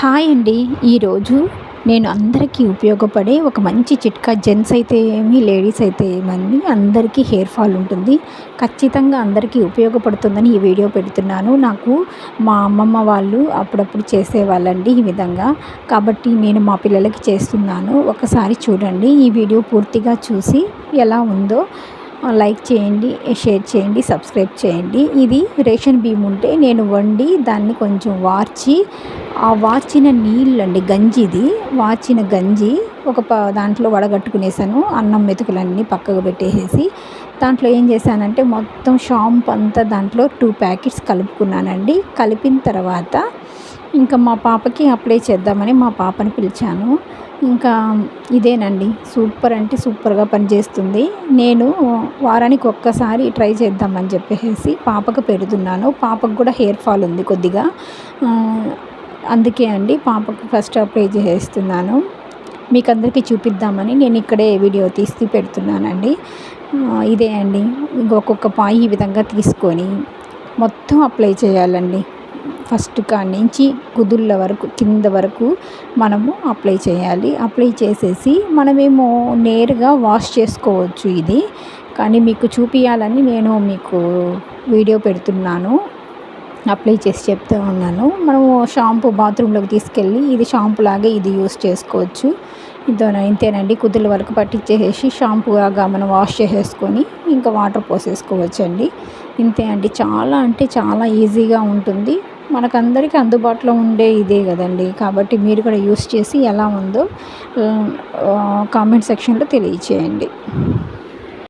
Hi అండి. ఈరోజు నేను అందరికీ ఉపయోగపడే ఒక మంచి చిట్కా జెంట్స్ అయితే ఏమి లేడీస్ అయితే ఏమని అందరికీ హెయిర్ ఫాల్ ఉంటుంది. ఖచ్చితంగా అందరికీ ఉపయోగపడుతుందని ఈ వీడియో పెడుతున్నాను. నాకు మా అమ్మమ్మ వాళ్ళు అప్పుడప్పుడు చేసేవాళ్ళండి ఈ విధంగా. కాబట్టి నేను మా పిల్లలకి చేస్తున్నాను. ఒకసారి చూడండి. ఈ వీడియో పూర్తిగా చూసి ఎలా ఉందో. లైక్ చేయండి షేర్ చేయండి సబ్స్క్రైబ్ చేయండి. ఇది రేషన్ బియ్యం ఉంటే నేను వండి దాన్ని కొంచెం వార్చి ఆ వార్చిన నీళ్ళండి గంజిది. వార్చిన గంజి ఒక ప దాంట్లో వడగట్టుకునేసాను అన్నం మెతుకులన్నీ పక్కకు పెట్టేసేసి దాంట్లో ఏం చేశానంటే మొత్తం షాంప్ అంతా దాంట్లో టూ ప్యాకెట్స్ కలుపుకున్నానండి. కలిపిన తర్వాత ఇంకా మా పాపకి అప్లై చేద్దామని మా పాపని పిలిచాను. ఇంకా ఇదేనండి. సూపర్ అంటే సూపర్గా పనిచేస్తుంది. నేను వారానికి ఒక్కసారి ట్రై చేద్దామని చెప్పేసి పాపకు పెడుతున్నాను. పాపకు కూడా హెయిర్ ఫాల్ ఉంది కొద్దిగా. అందుకే అండి పాపకు ఫస్ట్ అప్లై చేస్తున్నాను. మీకు అందరికీ చూపిద్దామని నేను ఇక్కడే వీడియో తీసి పెడుతున్నానండి. ఇదే అండి. ఇంకొక పాయి ఈ విధంగా తీసుకొని మొత్తం అప్లై చేయాలండి. ఫస్ట్ కాడి నుంచి కుదుళ్ళ వరకు కింద వరకు మనము అప్లై చేయాలి. అప్లై చేసేసి మనమేమో నేరుగా వాష్ చేసుకోవచ్చు ఇది. కానీ మీకు చూపించాలని నేను మీకు వీడియో పెడుతున్నాను. అప్లై చేసి చెప్తూ ఉన్నాను. మనము షాంపూ బాత్రూంలోకి తీసుకెళ్ళి ఇది షాంపూ లాగే ఇది యూస్ చేసుకోవచ్చు. ఇదో ఇంతేనండి. కుదుల వరకు పట్టించేసేసి షాంపూ లాగా మనం వాష్ చేసేసుకొని ఇంకా వాటర్ పోసేసుకోవచ్చండి. ఇంతే అండి. చాలా అంటే చాలా ఈజీగా ఉంటుంది. మనకందరికీ అందుబాటులో ఉండే ఇదే కదండి. కాబట్టి మీరు కూడా యూస్ చేసి ఎలా ఉందో కామెంట్ సెక్షన్లో తెలియచేయండి.